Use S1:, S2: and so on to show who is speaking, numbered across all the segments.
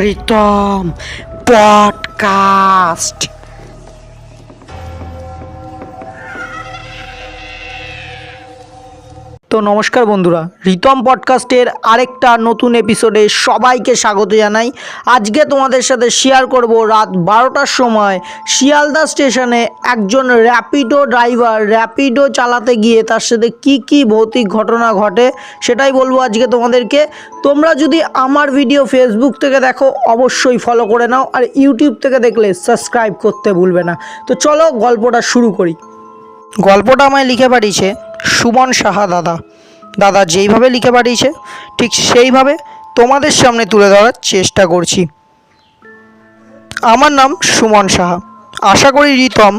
S1: Ritam podcast. তো নমস্কার বন্ধুরা, রিতম পডকাস্টের আরেকটা নতুন এপিসোডে সবাইকে স্বাগত জানাই। আজকে তোমাদের সাথে শেয়ার করব রাত বারোটার সময় শিয়ালদা স্টেশনে একজন র্যাপিডো ড্রাইভার র্যাপিডো চালাতে গিয়ে তার সাথে কি কি ভৌতিক ঘটনা ঘটে সেটাই বলব আজকে তোমাদেরকে। তোমরা যদি আমার ভিডিও ফেসবুক থেকে দেখো, অবশ্যই ফলো করে নাও আর ইউটিউব থেকে দেখলে সাবস্ক্রাইব করতে ভুলবে না। তো চলো গল্পটা শুরু করি। গল্পটা আমায় লিখে পাঠিয়েছে সুমন সাহা দাদা। দাদা যেইভাবে লিখে পাঠিয়েছে, ঠিক সেইভাবে তোমাদের সামনে তুলে ধরার চেষ্টা করছি। আমার নাম সুমন সাহা। আশা করি রিতম,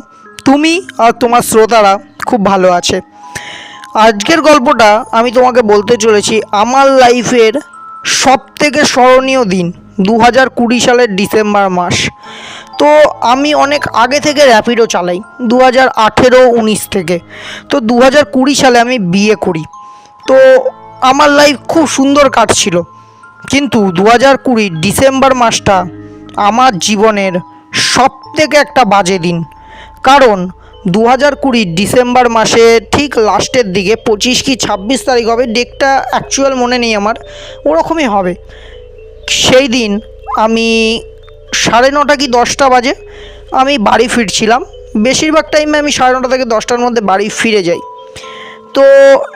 S1: তুমি আর তোমার শ্রোতারা খুব ভালো আছে। আজকের গল্পটা আমি তোমাকে বলতে চলেছি আমার লাইফের সব থেকে স্মরণীয় দিন দু হাজার কুড়ি সালের ডিসেম্বর মাস। তো আমি অনেক আগে থেকে র্যাপিডো চালাই দু হাজার আঠেরো, উনিশ থেকে। তো দু হাজার কুড়ি সালে আমি বিয়ে করি। তো আমার লাইফ খুব সুন্দর কাটছিল। কিন্তু দু হাজার কুড়ি ডিসেম্বর মাসটা আমার জীবনের সব থেকে একটা বাজে দিন। কারণ দু হাজার কুড়ি ডিসেম্বর মাসে ঠিক লাস্টের দিকে, পঁচিশ কি ছাব্বিশ তারিখ হবে ডেটটা অ্যাকচুয়াল মনে নেই আমার, ওরকমই হবে। সেই দিন আমি সাড়ে নটা কি দশটা বাজে, আমি বাড়ি ফিরছিলাম। বেশিরভাগ টাইমে আমি সাড়ে নটা থেকে দশটার মধ্যে বাড়ি ফিরে যাই। তো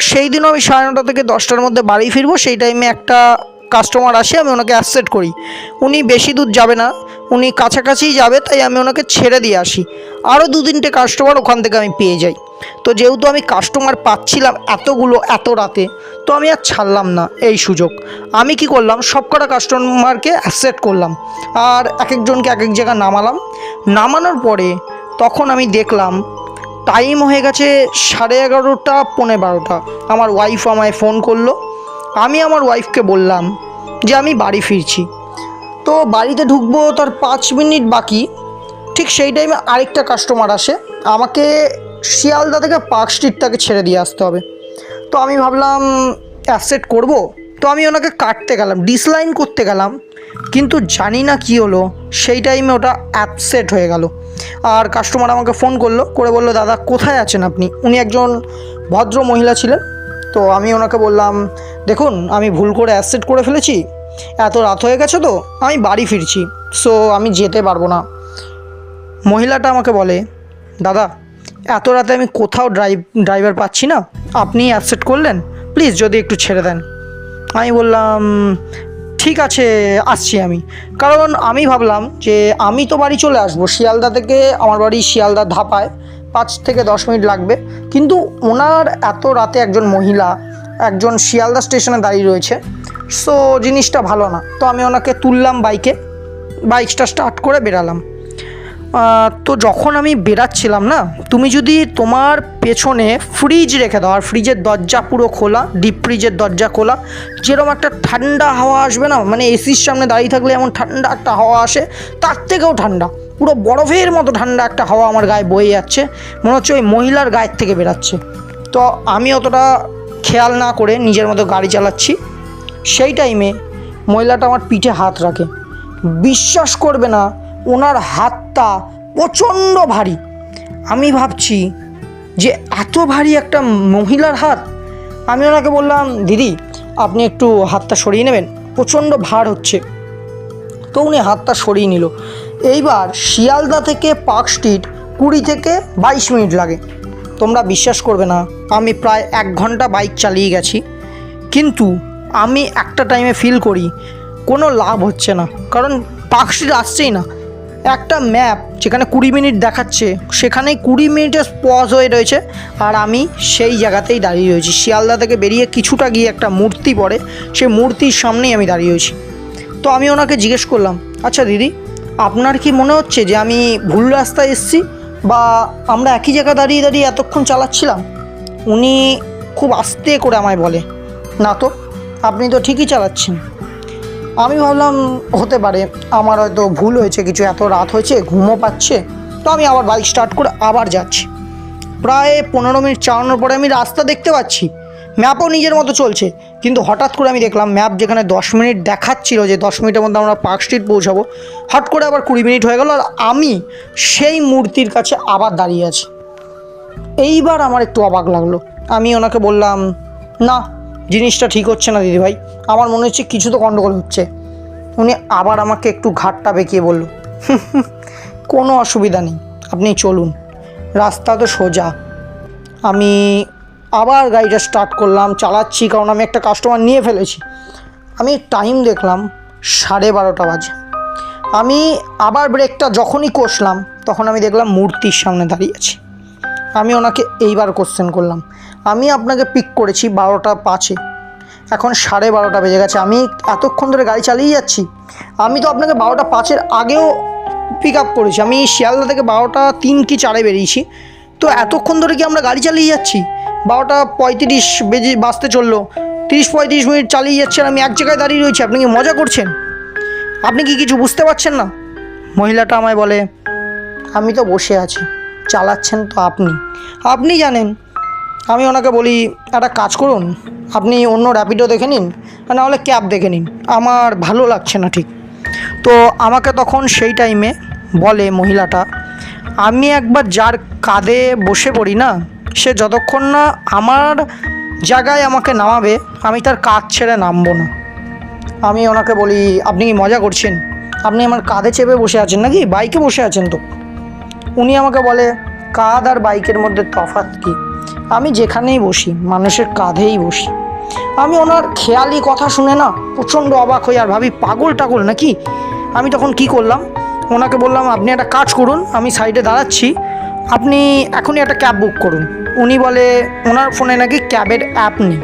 S1: সেই দিনও আমি সাড়ে নটা থেকে দশটার মধ্যে বাড়ি ফিরবো, সেই টাইমে একটা কাস্টমার আসে, আমি ওনাকে অ্যাকসেপ্ট করি। উনি বেশি দূর যাবে না, উনি কাছাকাছিই যাবে, তাই আমি ওনাকে ছেড়ে দিয়ে আসি। আরও দু তিনটে কাস্টমার ওখান থেকে আমি পেয়ে যাই। তো যেহেতু আমি কাস্টমার পাচ্ছিলাম এতগুলো এত রাতে, তো আমি আর ছাড়লাম না এই সুযোগ। আমি কি করলাম সব কটা কাস্টমারকে অ্যাকসেপ্ট করলাম। আর এক একজনকে এক এক জায়গায় নামালাম। নামানোর পরে তখন আমি দেখলাম টাইম হয়ে গেছে সাড়ে এগারোটা, পৌনে বারোটা। আমার ওয়াইফ আমায় ফোন করল। আমি আমার ওয়াইফকে বললাম যে আমি বাড়ি ফিরছি। তো বাড়িতে ঢুকবো, তার পাঁচ মিনিট বাকি। ঠিক সেই টাইমে আরেকটা কাস্টমার আসে। আমাকে শিয়ালদা থেকে পার্ক স্ট্রিট তাকে ছেড়ে দিয়ে আসতে হবে। তো আমি ভাবলাম অ্যাসেট করব? তো আমি ওনাকে কাটতে গেলাম ডিসলাইন করতে গেলাম। কিন্তু জানি না কি হলো, সেই টাইমে ওটা অ্যাপসেট হয়ে গেল। আর কাস্টমার আমাকে ফোন করল, করে বলল, দাদা, কোথায় আছেন আপনি? উনি একজন ভদ্র মহিলা ছিলেন। তো আমি ওনাকে বললাম, দেখুন, আমি ভুল করে অ্যাসেট করে ফেলেছি, এত রাত হয়ে গেছে তো, আমি বাড়ি ফিরছি সো আমি যেতে পারব না। মহিলাটা আমাকে বলে, দাদা, এত রাতে আমি কোথাও ড্রাইভ ড্রাইভার পাচ্ছি না আপনি অ্যাকসেপ্ট করলেন প্লিজ যদি একটু ছেড়ে দেন। আমি বললাম, ঠিক আছে, আসছি আমি। কারণ আমি ভাবলাম যে আমি তো বাড়ি চলে আসব, শিয়ালদা থেকে আমার বাড়ি শিয়ালদা ধাপায় পাঁচ থেকে দশ মিনিট লাগবে। কিন্তু ওনার এত রাতে একজন মহিলা, একজন শিয়ালদা স্টেশনে দাঁড়িয়ে রয়েছে। সো জিনিসটা ভালো না। তো আমি ওনাকে তুললাম বাইকে বাইকটা স্টার্ট করে বেরালাম তো যখন আমি বেরাচ্ছিলাম না, তুমি যদি তোমার পেছনে ফ্রিজ রেখে দাও, আর ফ্রিজের দরজা পুরো খোলা ডিপ ফ্রিজের দরজা খোলা, যেরকম একটা ঠান্ডা হাওয়া আসবে না মানে এসির সামনে দাঁড়িয়ে থাকলে এমন ঠান্ডা একটা হাওয়া আসে, তার থেকেও ঠান্ডা। পুরো বরফের মতো ঠান্ডা একটা হাওয়া আমার গায়ে বয়ে যাচ্ছে, মনে হচ্ছে ওই মহিলার গায়ের থেকে বেরাচ্ছে। তো আমি অতটা খেয়াল না করে নিজের মতো গাড়ি চালাচ্ছি। সেই টাইমে মহিলাটা আমার পিঠে হাত রাখে। বিশ্বাস করবে না ওনার হাতটা প্রচণ্ড ভারী। আমি ভাবছি যে এত ভারী একটা মহিলার হাত, আমি ওনাকে বললাম, দিদি, আপনি একটু হাতটা সরিয়ে নেবেন, প্রচণ্ড ভার হচ্ছে। তো উনি হাতটা সরিয়ে নিল। এইবার শিয়ালদা থেকে পার্ক স্ট্রিট কুড়ি থেকে বাইশ মিনিট লাগে। তোমরা বিশ্বাস করবে না, আমি প্রায় এক ঘণ্টা বাইক চালিয়ে গেছি। কিন্তু আমি একটা টাইমে ফিল করি, কোনো লাভ হচ্ছে না। কারণ পার্ক স্ট্রিট আসছেই না। একটা ম্যাপ যেখানে কুড়ি মিনিট দেখাচ্ছে, সেখানেই কুড়ি মিনিটে পজ হয়ে রয়েছে। আর আমি সেই জায়গাতেই দাঁড়িয়ে রয়েছি। শিয়ালদা থেকে বেরিয়ে কিছুটা গিয়ে একটা মূর্তি পড়ে, সেই মূর্তির সামনেই আমি দাঁড়িয়ে রয়েছি। তো আমি ওনাকে জিজ্ঞেস করলাম আচ্ছা দিদি, আপনার কি মনে হচ্ছে যে আমি ভুল রাস্তায় এসেছি বা আমরা একই জায়গায় দাঁড়িয়ে দাঁড়িয়ে এতক্ষণ চালাচ্ছিলাম? উনি খুব আস্তে করে আমায় বলে, না তো, আপনি তো ঠিকই চালাচ্ছেন। আমি ভাবলাম, হতে পারে আমার হয়তো ভুল হয়েছে, কিছু এত রাত হয়েছে, ঘুমও পাচ্ছে। তো আমি আবার বাইক স্টার্ট করে আবার যাচ্ছি। প্রায় পনেরো মিনিট চালানোর পরে আমি রাস্তা দেখতে পাচ্ছি। ম্যাপও নিজের মতো চলছে। কিন্তু হঠাৎ করে আমি দেখলাম ম্যাপ যেখানে দশ মিনিট দেখাচ্ছিল যে দশ মিনিটের মধ্যে আমরা পার্ক স্ট্রিট পৌঁছাবো হট করে আবার কুড়ি মিনিট হয়ে গেল আর আমি সেই মূর্তির কাছে আবার দাঁড়িয়ে আছি। এইবার আমার একটু অবাক লাগল। আমি ওনাকে বললাম, না জিনিসটা ঠিক হচ্ছে না দিদিভাই আমার মনে হচ্ছে কিছু তো গণ্ডগোল হচ্ছে। উনি আবার আমাকে একটু ঘাটটা বেঁকিয়ে বলল। কোনো অসুবিধা নেই, আপনি চলুন। রাস্তা তো সোজা। আমি আবার গাড়িটা স্টার্ট করলাম, চালাচ্ছি, কারণ আমি একটা কাস্টমার নিয়ে ফেলেছি। আমি টাইম দেখলাম সাড়ে বারোটা বাজে। আমি আবার ব্রেকটা যখনই কষলাম, তখন আমি দেখলাম মূর্তির সামনে দাঁড়িয়ে আছি। আমি ওনাকে এইবার কোশ্চেন করলাম আমি আপনাকে পিক করেছি বারোটা পাঁচে। এখন সাড়ে বারোটা বেজে গেছে। আমি এতক্ষণ ধরে গাড়ি চালিয়ে যাচ্ছি। আমি তো আপনাকে বারোটা পাঁচের আগেও পিক আপ করেছি। আমি শিয়ালদা থেকে বারোটা তিন কি চারে বেরিয়েছি। তো এতক্ষণ ধরে কি আমরা গাড়ি চালিয়ে যাচ্ছি? বারোটা পঁয়ত্রিশ বেজে বাঁচতে চলল। তিরিশ পঁয়ত্রিশ মিনিট চালিয়ে যাচ্ছি আর আমি এক জায়গায় দাঁড়িয়ে রয়েছি। আপনি কি মজা করছেন? আপনি কি কিছু বুঝতে পারছেন না? মহিলাটা আমায় বলে, আমি তো বসে আছি। চালাচ্ছেন তো আপনি। আপনি জানেন আমি ওনাকে বলি, একটা কাজ করুন, আপনি অন্য র্যাপিডো দেখে নিন, আর নাহলে ক্যাব দেখে নিন, আমার ভালো লাগছে না ঠিক। তো আমাকে তখন সেই টাইমে বলে মহিলাটা, আমি একবার যার কাঁধে বসে পড়ি না, সে যতক্ষণ না আমার জায়গায় আমাকে নামাবে, আমি তার কাঁধ ছেড়ে নামবো না। আমি ওনাকে বলি, আপনি কি মজা করছেন? আপনি আমার কাঁধে চেপে বসে আছেন নাকি? বাইকে বসে আছেন তো? উনি আমাকে বলে, কাঁধ আর বাইকের মধ্যে তফাৎ কী? আমি যেখানেই বসি, মানুষের কাঁধেই বসি। আমি ওনার খেয়ালি কথা শুনে না প্রচণ্ড অবাক হই আর ভাবি, পাগল টাগল নাকি? আমি তখন কি করলাম? ওনাকে বললাম, আপনি একটা কাজ করুন, আমি সাইডে দাঁড়াচ্ছি। আপনি এখনই একটা ক্যাব বুক করুন। উনি বলে, ওনার ফোনে নাকি ক্যাবের অ্যাপ নেই।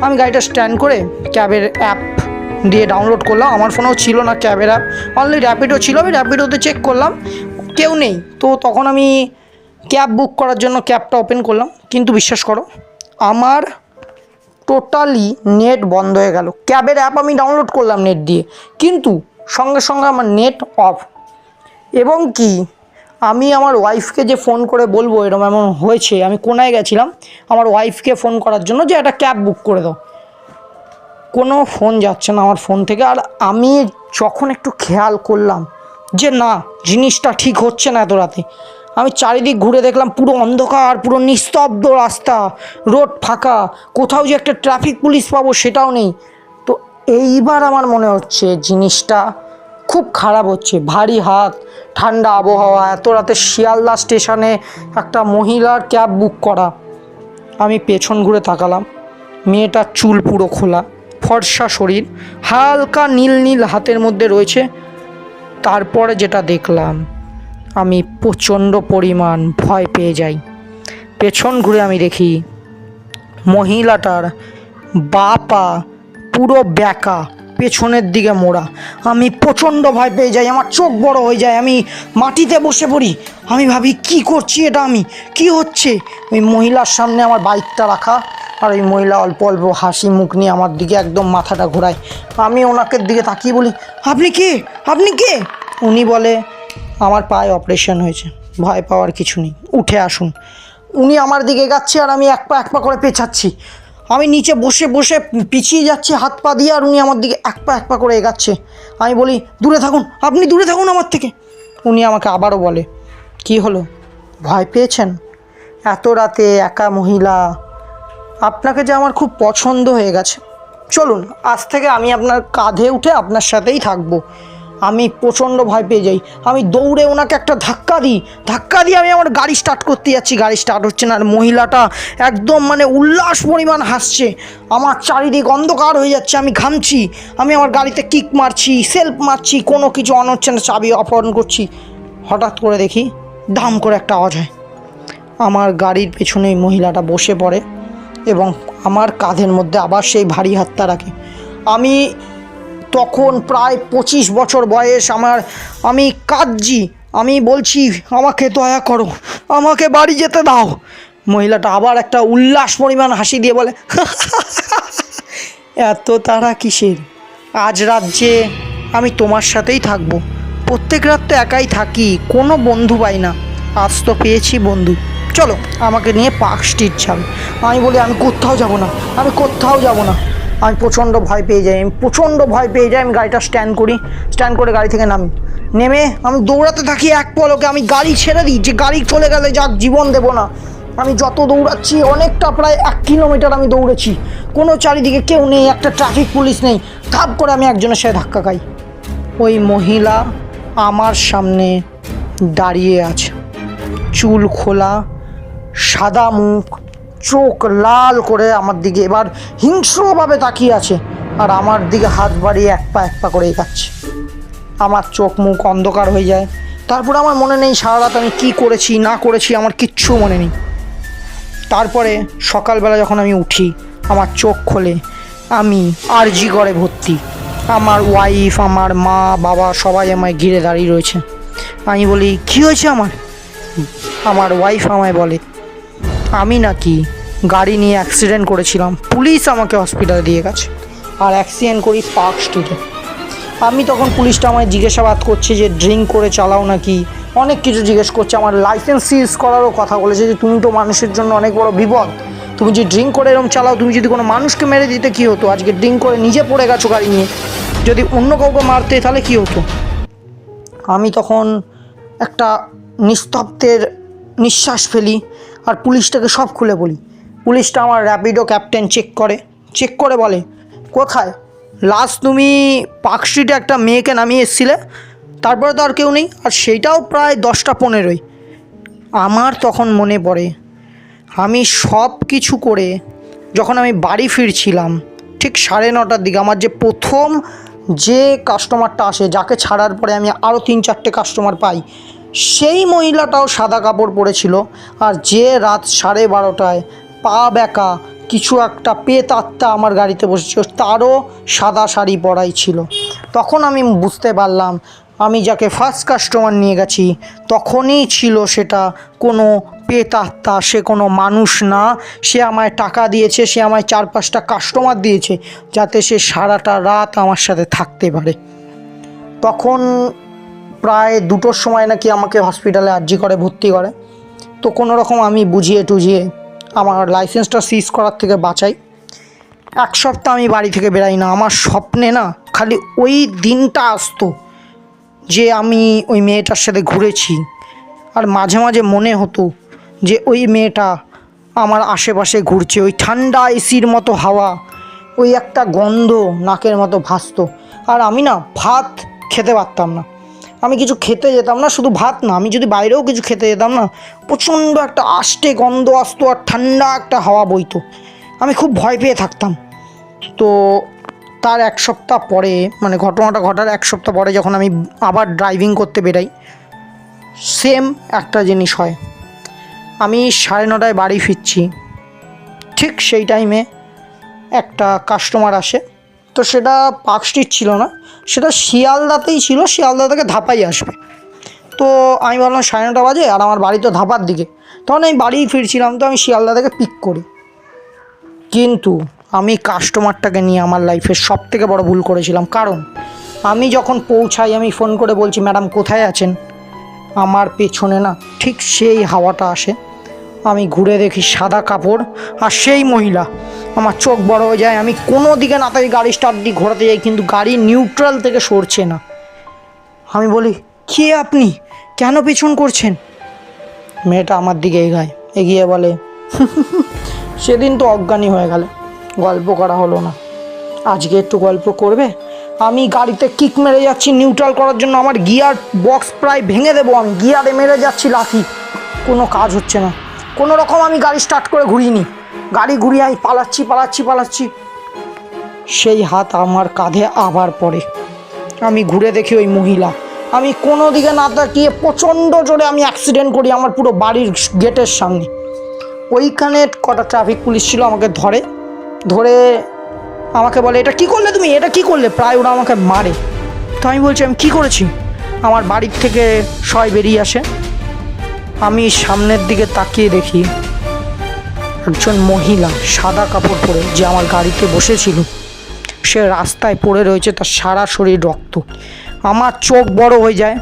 S1: আমি গাড়িটা স্ট্যান্ড করে ক্যাবের অ্যাপ দিয়ে ডাউনলোড করলাম। আমার ফোনেও ছিল না ক্যাবের অ্যাপ। অনলি র্যাপিডো ছিল, আমি র্যাপিডোতে চেক করলাম। কেউ নেই। তো তখন আমি ক্যাব বুক করার জন্য ক্যাবটা ওপেন করলাম। কিন্তু বিশ্বাস করো, আমার টোটালি নেট বন্ধ হয়ে গেল। ক্যাবের অ্যাপ আমি ডাউনলোড করলাম নেট দিয়ে। কিন্তু সঙ্গে সঙ্গে আমার নেট অফ। এবং কি, আমি আমার ওয়াইফকে যে ফোন করে বলব এরকম এমন হয়েছে, আমি কোনায় গেছিলাম, আমার ওয়াইফকে ফোন করার জন্য যে একটা ক্যাব বুক করে দাও। কোনো ফোন যাচ্ছে না আমার ফোন থেকে। আর আমি যখন একটু খেয়াল করলাম যে না, জিনিসটা ঠিক হচ্ছে না এত রাতে আমি চারিদিক ঘুরে দেখলাম পুরো অন্ধকার, পুরো নিস্তব্ধ রাস্তা, রোড ফাঁকা, কোথাও যে একটা ট্রাফিক পুলিশ পাবো সেটাও নেই। তো এইবার আমার মনে হচ্ছে জিনিসটা খুব খারাপ হচ্ছে। ভারী হাত, ঠান্ডা আবহাওয়া, এত রাতে শিয়ালদা স্টেশনে একটা মহিলার ক্যাব বুক করা। আমি পেছন ঘুরে তাকালাম। মেয়েটার চুল পুরো খোলা, ফর্সা শরীর, হালকা নীল নীল হাতের মধ্যে রয়েছে। তারপরে যেটা দেখলাম আমি প্রচণ্ড পরিমাণ ভয় পেয়ে যাই। পেছন ঘুরে আমি দেখি মহিলাটার বা পা পুরো ব্যাকা, পেছনের দিকে মোড়া। আমি প্রচণ্ড ভয় পেয়ে যাই, আমার চোখ বড় হয়ে যায়। আমি মাটিতে বসে পড়ি। আমি ভাবি, কি করছি এটা আমি? কি হচ্ছে? ওই মহিলার সামনে আমার বাইকটা রাখা আর ওই মহিলা অল্প অল্প হাসি মুখ নিয়ে আমার দিকে একদম মাথাটা ঘোরায়। আমি ওনাকে দিকে তাকিয়ে বলি, আপনি কে? আপনি কে? উনি বলে আমার পায়ে অপারেশন হয়েছে। ভয় পাওয়ার কিছু নেই। উঠে আসুন। উনি আমার দিকে গাচ্ছে আর আমি এক পা এক পা করে পেছাচ্ছি। আমি নিচে বসে বসে পিছিয়ে যাচ্ছি, হাত পা দিয়ে আর উনি আমার দিকে এক পা এক পা করে এগাচ্ছে। আমি বলি, দূরে থাকুন, আপনি দূরে থাকুন আমার থেকে। উনি আমাকে আবারও বলে, কি হলো? ভয় পেয়েছেন? এত রাতে একা মহিলা। আপনাকে যে আমার খুব পছন্দ হয়ে গেছে। চলুন, আজ থেকে আমি আপনার কাঁধে উঠে আপনার সাথেই থাকব। আমি প্রচণ্ড ভয় পেয়ে যাই। আমি দৌড়ে ওনাকে একটা ধাক্কা দিই। ধাক্কা দিয়ে আমি আমার গাড়ি স্টার্ট করতে যাচ্ছি। গাড়ি স্টার্ট হচ্ছে না, আর মহিলাটা একদম মানে উল্লাস পরিমাণ হাসছে। আমার চারিদিক অন্ধকার হয়ে যাচ্ছে, আমি ঘামছি। আমি আমার গাড়িতে কিক মারছি সেলফ মারছি, কোনো কিছু অন হচ্ছে না, চাবি অপহরণ করছি। হঠাৎ করে দেখি দাম করে একটা আওয়াজ হয়। আমার গাড়ির পেছনে ওই মহিলাটা বসে পড়ে এবং আমার কাঁধের মধ্যে আবার সেই ভারী হাতটা রাখে। আমি তখন প্রায় পঁচিশ বছর বয়স আমার আমি কাঁদছি আমি বলছি আমাকে দয়া করো আমাকে বাড়ি যেতে দাও মহিলাটা আবার একটা উল্লাস পরিমাণ হাসি দিয়ে বলে এত তারা কিসের আজ রাজ্যে আমি তোমার সাথেই থাকব প্রত্যেক রাত তো একাই থাকি কোনো বন্ধু পাই না আজ তো পেয়েছি বন্ধু চলো আমাকে নিয়ে পার্ক স্ট্রিট যাবে আমি বলি আমি কোথাও যাব না আমি কোথাও যাব না আমি প্রচণ্ড ভয় পেয়ে যাই, আমি প্রচণ্ড ভয় পেয়ে যাই, আমি গাড়িটা স্ট্যান্ড করি স্ট্যান্ড করে গাড়ি থেকে নামি। নেমে আমি দৌড়াতে থাকি এক পলকে আমি গাড়ি ছেড়ে দিই, যে গাড়ি চলে গেলে যাক জীবন দেবো না। আমি যত দৌড়াচ্ছি, অনেকটা প্রায় এক কিলোমিটার আমি দৌড়েছি। কোনো চারিদিকে কেউ নেই, একটা ট্রাফিক পুলিশ নেই। থাপ করে আমি একজনের সাথে ধাক্কা খাই। ওই মহিলা আমার সামনে দাঁড়িয়ে আছে। চুল খোলা, সাদা মুখ চোখ লাল করে আমার দিকে এবার হিংস্রভাবে তাকিয়ে আছে আর আমার দিকে হাত বাড়িয়ে এক পা এক পা করে এগাচ্ছে আমার চোখ মুখ অন্ধকার হয়ে যায়। তারপরে আমার মনে নেই সারা রাত আমি কী করেছি, না করেছি, আমার কিচ্ছু মনে নেই। তারপরে সকালবেলা যখন আমি উঠি, আমার চোখ খোলে, আমি আরজি করে ভর্তি। আমার ওয়াইফ আমার মা, বাবা সবাই আমায় ঘিরে দাঁড়িয়ে রয়েছে। আমি বলি, কী হয়েছে আমার? আমার ওয়াইফ আমায় বলে আমি নাকি গাড়ি নিয়ে অ্যাক্সিডেন্ট করেছিলাম। পুলিশ আমাকে হসপিটালে দিয়ে গেছে। আর অ্যাক্সিডেন্ট করি পার্ক স্ট্রিটে আমি তখন পুলিশটা আমায় জিজ্ঞাসাবাদ করছে যে ড্রিঙ্ক করে চালাও নাকি? অনেক কিছু জিজ্ঞেস করছে। আমার লাইসেন্স সিজ করারও কথা বলেছে যে, তুমি তো মানুষের জন্য অনেক বড় বিপদ। তুমি যদি ড্রিঙ্ক করে এরকম চালাও, তুমি যদি কোনো মানুষকে মেরে দিতে কী হতো? আজকে ড্রিঙ্ক করে নিজে পড়ে গেছো গাড়ি নিয়ে। যদি অন্য কাউকে মারতে, তাহলে কী হতো? আমি তখন একটা নিস্তব্ধের নিঃশ্বাস ফেলি। আর পুলিশটাকে সব খুলে বলি। পুলিশটা আমার র্যাপিডো ক্যাপ্টেন চেক করে। চেক করে বলে, কোথায়? লাস্ট তুমি পার্ক স্ট্রিটে একটা মেয়েকে নামিয়ে এসেছিলে। তারপরে তো আর কেউ নেই। আর সেইটাও প্রায় দশটা পনেরোই। আমার তখন মনে পড়ে, আমি সব কিছু করে যখন আমি বাড়ি ফিরছিলাম, ঠিক সাড়ে নটার দিকে আমার যে প্রথম যে কাস্টমারটা আসে, যাকে ছাড়ার পরে আমি আরও তিন চারটে কাস্টমার পাই সেই মহিলাটাও সাদা কাপড় পরেছিল আর যে রাত সাড়ে বারোটায় পা বেঁকা কিছু একটা পেত আত্মা আমার গাড়িতে বসেছিল, তারও সাদা শাড়ি পরাই ছিল। তখন আমি বুঝতে পারলাম, আমি যাকে ফার্স্ট কাস্টমার নিয়ে গেছি, তখনই ছিল সেটা কোনো পেতাত্মা সে কোনো মানুষ না। সে আমায় টাকা দিয়েছে, সে আমায় চার পাঁচটা কাস্টমার দিয়েছে, যাতে সে সারাটা রাত আমার সাথে থাকতে পারে। তখন প্রায় দুটোর সময় নাকি আমাকে হসপিটালে আর্জি করে, ভর্তি করে। তো কোনো রকম আমি বুঝিয়ে টুঝিয়ে আমার লাইসেন্সটা সিজ করার থেকে বাঁচাই। এক সপ্তাহ আমি বাড়ি থেকে বেরাই না। আমার স্বপ্নে না, খালি ওই দিনটা আসতো যে আমি ওই মেয়েটার সাথে ঘুরেছি। আর মাঝে মাঝে মনে হতো যে ওই মেয়েটা আমার আশেপাশে ঘুরছে। ওই ঠান্ডা এসির মতো হাওয়া, ওই একটা গন্ধ নাকের মতো ভাসতো। আর আমি না ভাত খেতে পারতাম না। আমি কিছু খেতে যেতাম না, শুধু ভাত না, আমি যদি বাইরেও কিছু খেতে যেতাম না, প্রচণ্ড একটা আষ্টে গন্ধ, আসতো আর ঠান্ডা একটা হাওয়া বইতো। আমি খুব ভয় পেয়ে থাকতাম। তো তার এক সপ্তাহ পরে মানে ঘটনাটা ঘটার এক সপ্তাহ পরে যখন আমি আবার ড্রাইভিং করতে বেরাই সেম একটা জিনিস হয়। আমি সাড়ে নটায় বাড়ি ফিরছি। ঠিক সেই টাইমে একটা কাস্টমার আসে। তো সেটা পার্ক স্ট্রিট ছিল না। সেটা শিয়ালদাতেই ছিল, শিয়ালদা থেকে ধাপাই আসবে। তো আমি বললাম সাড়ে নটা বাজে আর আমার বাড়ি তো ধাপার দিকে। তখন আমি বাড়ি ফিরছিলাম, তো আমি শিয়ালদা থেকে পিক করি। কিন্তু আমি কাস্টমারটাকে নিয়ে আমার লাইফের সব থেকে বড় ভুল করেছিলাম। কারণ আমি যখন পৌঁছাই, আমি ফোন করে বলছি ম্যাডাম কোথায় আছেন? আমার পেছনে না ঠিক সেই হাওয়াটা আসে। আমি ঘুরে দেখি সাদা কাপড় আর সেই মহিলা। আমার চোখ বড় হয়ে যায়, আমি কোনো দিকে না তাই গাড়ি স্টার্ট দিয়ে ঘোরাতে যাই, কিন্তু গাড়ি নিউট্রাল থেকে সরছে না। আমি বলি, কে আপনি? কেন পিছন করছেন? মেয়েটা আমার দিকে এগায়, এগিয়ে বলে, সেদিন তো অজ্ঞানী হয়ে গেলে, গল্প করা হলো না। আজকে একটু গল্প করবে? আমি গাড়িতে কিক মেরে যাচ্ছি নিউট্রাল করার জন্য আমার গিয়ার বক্স প্রায় ভেঙে দেবো আমি গিয়ারে মেরে যাচ্ছি লাথি কোনো কাজ হচ্ছে না। কোনো রকম আমি গাড়ি স্টার্ট করে ঘুরিয়ে গাড়ি ঘুরিয়ে পালাচ্ছি পালাচ্ছি পালাচ্ছি। সেই হাত আমার কাঁধে আবার পড়ে। আমি ঘুরে দেখি ওই মহিলা। আমি কোনো দিকে না তাকিয়ে প্রচণ্ড জোরে আমি অ্যাক্সিডেন্ট করি আমার পুরো বাড়ির গেটের সামনে। ওইখানে কটা ট্রাফিক পুলিশ ছিল আমাকে ধরে। ধরে আমাকে বলে, এটা কি করলে তুমি? এটা কি করলে? প্রায় ওরা আমাকে মারে। তো আমি বলছি, আমি কী করেছি? আমার বাড়ির থেকে সবাই বেরিয়ে আসে। আমি সামনের দিকে তাকিয়ে দেখি একজন মহিলা সাদা কাপড় পরে যে আমার গাড়িতে বসেছিল, সে রাস্তায় পড়ে রয়েছে, তার সারা শরীর রক্ত। আমার চোখ বড় হয়ে যায়,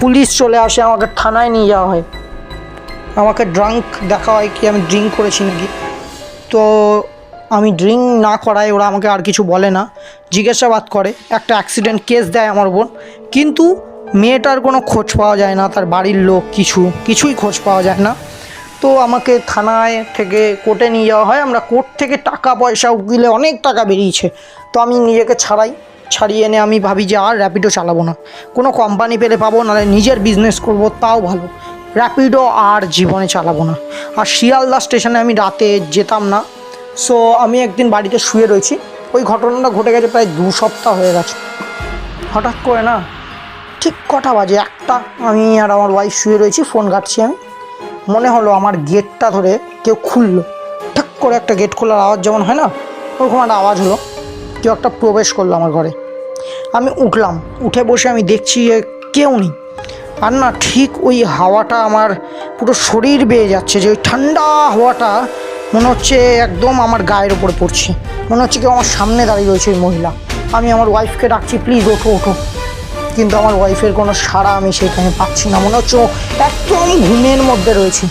S1: পুলিশ চলে আসে, আমাকে থানায় নিয়ে যাওয়া হয়। আমাকে ড্রাঙ্ক দেখা হয় কি, আমি ড্রিঙ্ক করেছি নাকি? তো আমি ড্রিঙ্ক না করায় ওরা আমাকে আর কিছু বলে না, জিজ্ঞাসাবাদ করে, একটা অ্যাক্সিডেন্ট কেস দেয় আমার বোন কিন্তু মেয়েটার কোনো খোঁজ পাওয়া যায় না, তার বাড়ির লোক কিছু, কিছুই খোঁজ পাওয়া যায় না। তো আমাকে থানায় থেকে কোর্টে নিয়ে যাওয়া হয়। আমরা কোর্ট থেকে টাকা, পয়সা, উকিলে অনেক টাকা বেরিয়েছে। তো আমি নিজেকে ছাড়াই, ছাড়িয়ে এনে আমি ভাবি যে আর র্যাপিডো চালাবো না। কোনো কোম্পানি পেলে পাবো, নাহলে নিজের বিজনেস করব, তাও ভালো। র্যাপিডো আর জীবনে চালাবো না। আর শিয়ালদা স্টেশনে আমি রাতে যেতাম না। সো আমি একদিন বাড়িতে শুয়ে রয়েছি। ওই ঘটনাটা ঘটে গেছে প্রায় দু সপ্তাহ হয়ে গেছে। হঠাৎ করে না ঠিক কটা বাজে, একটা আমি আর আমার ওয়াইফ শুয়ে রয়েছি ফোন ঘাটছি আমি। মনে হলো আমার গেটটা ধরে কেউ খুললো। ঠাক করে একটা গেট খোলার আওয়াজ যেমন হয় না, ওরকম একটা আওয়াজ হলো। কেউ একটা প্রবেশ করল আমার ঘরে। আমি উঠলাম, উঠে বসে আমি দেখছি যে কেউ নেই। আর না, ঠিক ওই হাওয়াটা আমার পুরো শরীর বেয়ে যাচ্ছে, যে ওই ঠান্ডা হাওয়াটা মনে হচ্ছে একদম আমার গায়ের ওপরে পড়ছে। মনে হচ্ছে কেউ আমার সামনে দাঁড়িয়ে রয়েছে ওই মহিলা। আমি আমার ওয়াইফকে ডাকছি প্লিজ ওঠো ওঠো। কিন্তু আমার ওয়াইফের কোনো সাড়া আমি সেখানে পাচ্ছি না। মনে হচ্ছে একদম ঘুমের মধ্যে রয়েছে।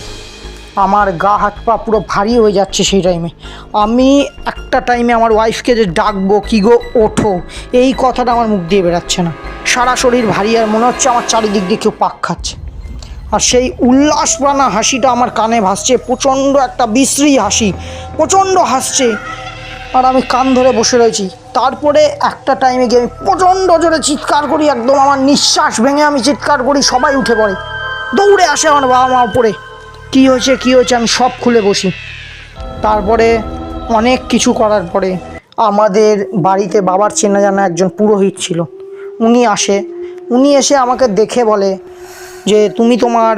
S1: আমার গা হাত পা পুরো ভারী হয়ে যাচ্ছে সেই টাইমে আমি একটা টাইমে আমার ওয়াইফকে যে ডাকবো, কি গো, ওঠো, এই কথাটা আমার মুখ দিয়ে বেরাচ্ছে না। সারা শরীর ভারী আর মনে হচ্ছে আমার চারিদিক দিয়ে কেউ পাক খাচ্ছে। আর সেই উল্লাসপ্রাণা হাসিটা আমার কানে ভাসছে, প্রচণ্ড একটা বিশ্রী হাসি, প্রচণ্ড হাসছে। আর আমি কান ধরে বসে রয়েছি। তারপরে একটা টাইমে গিয়ে আমি প্রচণ্ড জোরে চিৎকার করি, একদম আমার নিঃশ্বাস ভেঙে আমি চিৎকার করি, সবাই উঠে পড়ে। দৌড়ে আসে আমার বাবা মা উপরে। কী হয়েছে কী হয়েছে, আমি সব খুলে বসি। তারপরে অনেক কিছু করার পরে আমাদের বাড়িতে বাবার চেনা জানা একজন পুরোহিত ছিল। উনি আসে। উনি এসে আমাকে দেখে বলে যে, তুমি তোমার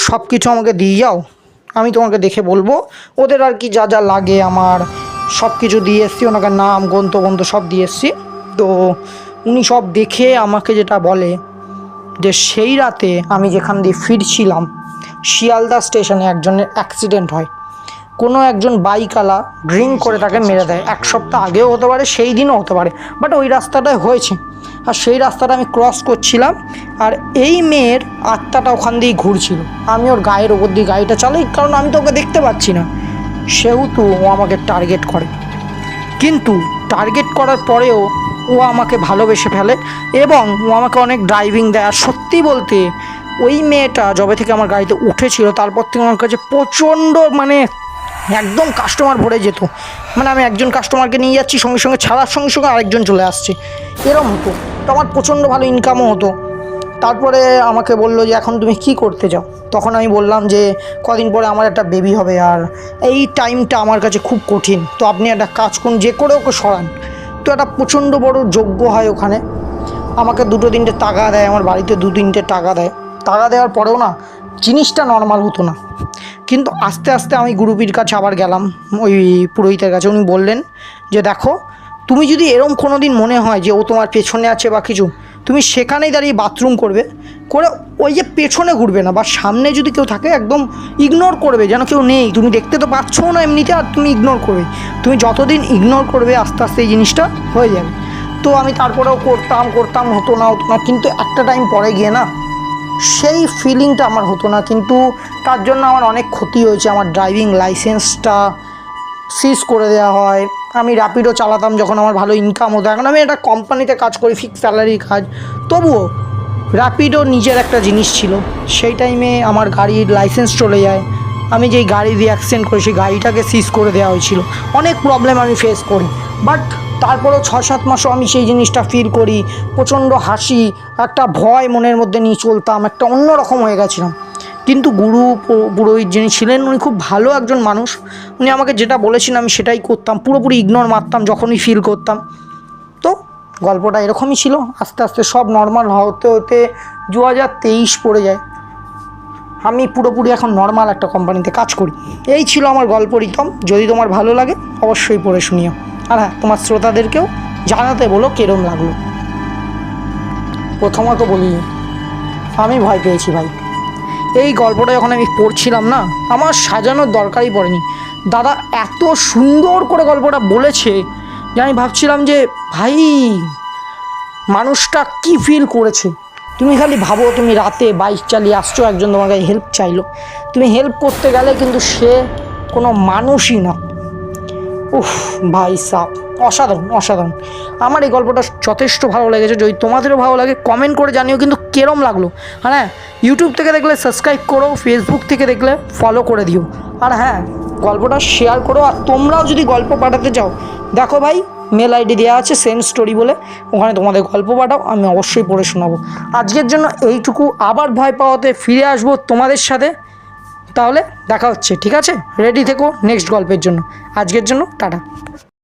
S1: সব কিছু আমাকে দিয়ে যাও। আমি তোমাকে দেখে বলব। ওদের আর কি যা যা লাগে আমার সব কিছু দিয়ে এসছি, ওনাকে নাম গন্তব্য সব দিয়ে এসছি। তো উনি সব দেখে আমাকে যেটা বলে যে সেই রাতে আমি যেখান দিয়ে ফিরছিলাম, শিয়ালদা স্টেশনে একজনের অ্যাক্সিডেন্ট হয়। কোনো একজন বাইকওয়ালা ড্রিঙ্ক করে তাকে মেরে দেয়। এক সপ্তাহ আগেও হতে পারে, সেই দিনও হতে পারে। বাট ওই রাস্তাটায় হয়েছে। আর সেই রাস্তাটা আমি ক্রস করছিলাম, আর এই মেয়ের আত্মাটা ওখান দিয়েই ঘুরছিল। আমি ওর গায়ের ওপর দিয়ে গাড়িটা চালাই, কারণ আমি তো ওকে দেখতে পাচ্ছি না। সেহেতু ও আমাকে টার্গেট করে। কিন্তু টার্গেট করার পরেও ও আমাকে ভালোবেসে ফেলে এবং ও আমাকে অনেক ড্রাইভিং দেয়। আর সত্যি বলতে ওই মেয়েটা যবে থেকে আমার গাড়িতে উঠেছিল, তারপর থেকে আমার কাছে প্রচণ্ড মানে একদম কাস্টমার ভরে যেত। মানে আমি একজন কাস্টমারকে নিয়ে যাচ্ছি, সঙ্গে সঙ্গে ছাড়ার সঙ্গে সঙ্গে আরেকজন চলে আসছে। এরম হতো। তো আমার প্রচণ্ড ভালো ইনকামও হতো। তারপরে আমাকে বলল যে, এখন তুমি কি করতে চাও তখন আমি বললাম যে, কদিন পরে আমার একটা বেবি হবে আর এই টাইমটা আমার কাছে খুব কঠিন। তো আপনি একটা কাজ করুন, যে করে ওকে সরান। তো একটা প্রচণ্ড বড় যোগ্য হয় ওখানে। আমাকে দুটো তিনটে টাকা দেয়, আমার বাড়িতে দু তিনটে টাকা দেয়। টাকা দেওয়ার পরেও না, জিনিসটা নর্মাল হতো না। কিন্তু আস্তে আস্তে আমি গুরুপির কাছে আবার গেলাম, ওই পুরোহিতের কাছে। উনি বললেন যে, দেখো, তুমি যদি এরম কোনো দিন মনে হয় যে ও তোমার পেছনে আছে বা কিছু তুমি সেখানেই দাঁড়িয়ে বাথরুম করবে, করে ওই যে পেছনে ঘুরবে না, বা সামনে যদি কেউ থাকে, একদম ইগনোর করবে, যেন কেউ নেই। তুমি দেখতে তো পাচ্ছও না এমনিতে, আর তুমি ইগনোর করবে। তুমি যতদিন ইগনোর করবে, আস্তে আস্তে এই জিনিসটা হয়ে যাবে। তো আমি তারপরেও করতাম করতাম, হতো না হতো না, কিন্তু একটা টাইম পরে গিয়ে না, সেই ফিলিংটা আমার হতো না। কিন্তু তার জন্য আমার অনেক ক্ষতি হয়েছে। আমার ড্রাইভিং লাইসেন্সটা সিজ করে দেওয়া হয়। আমি র্যাপিডো চালাতাম যখন আমার ভালো ইনকাম হতো। এখন আমি একটা কোম্পানিতে কাজ করি ফিক্স স্যালারির কাজ। তবুও র্যাপিডো নিজের একটা জিনিস ছিল। সেই টাইমে আমার গাড়ির লাইসেন্স চলে যায়। আমি যেই গাড়ি দিয়ে অ্যাক্সিডেন্ট করি, সেই গাড়িটাকে সিজ করে দেওয়া হয়েছিল। অনেক প্রবলেম আমি ফেস করি। বাট তারপরেও ছ সাত মাসও আমি সেই জিনিসটা ফিল করি। প্রচণ্ড হাসি, একটা ভয় মনের মধ্যে নিয়ে চলতাম, একটা অন্যরকম হয়ে গেছিলাম। কিন্তু গুরু পুরোহিত যিনি ছিলেন, উনি খুব ভালো একজন মানুষ। উনি আমাকে যেটা বলেছেন, আমি সেটাই করতাম, পুরোপুরি ইগনোর মারতাম, যখনই ফিল করতাম। তো গল্পটা এরকমই ছিল। আস্তে আস্তে সব নর্মাল হতে হতে দু হাজার তেইশ পড়ে যায়। আমি পুরোপুরি এখন নর্মাল একটা কোম্পানিতে কাজ করি। এই ছিল আমার গল্প রিতম। যদি তোমার ভালো লাগে, অবশ্যই পড়ে শুনিও। আর হ্যাঁ তোমার শ্রোতাদেরকেও জানাতে বলো কেরম লাগল। প্রথমত বলি, আমি ভয় পেয়েছি ভাই। এই গল্পটা যখন আমি পড়ছিলাম না, আমার সাজানোর দরকারই পড়েনি। দাদা এত সুন্দর করে গল্পটা বলেছে যে আমি ভাবছিলাম যে, ভাই, মানুষটা কি ফিল করেছে? তুমি খালি ভাবো, তুমি রাতে বাইক চালিয়ে আসছো, একজন তোমার কাছে হেল্প চাইলো। তুমি হেল্প করতে গেলে কিন্তু সে কোনো মানুষই না। উফ, ভাই সাপ। অসাধারণ অসাধারণ। আমার এই গল্পটা যথেষ্ট ভালো লেগেছে। যদি তোমাদেরও ভালো লাগে কমেন্ট করে জানিও কিন্তু কেরম লাগল। হ্যাঁ ইউটিউব থেকে দেখলে সাবস্ক্রাইব করো ফেসবুক থেকে দেখলে ফলো করে দিও। আর হ্যাঁ গল্পটা শেয়ার করো। আর তোমরাও যদি গল্প পাঠাতে চাও, দেখো ভাই মেল আইডি দেওয়া আছে সেন্ড স্টোরি বলে। ওখানে তোমাদের গল্প পাঠাও, আমি অবশ্যই পড়ে শোনাবো। আজকের জন্য এইটুকু। আবার ভয় পাওয়াতে ফিরে আসব তোমাদের সাথে। তাহলে দেখা হচ্ছে, ঠিক আছে? রেডি থেকো নেক্সট গল্পের জন্য। আজকের জন্য টাটা।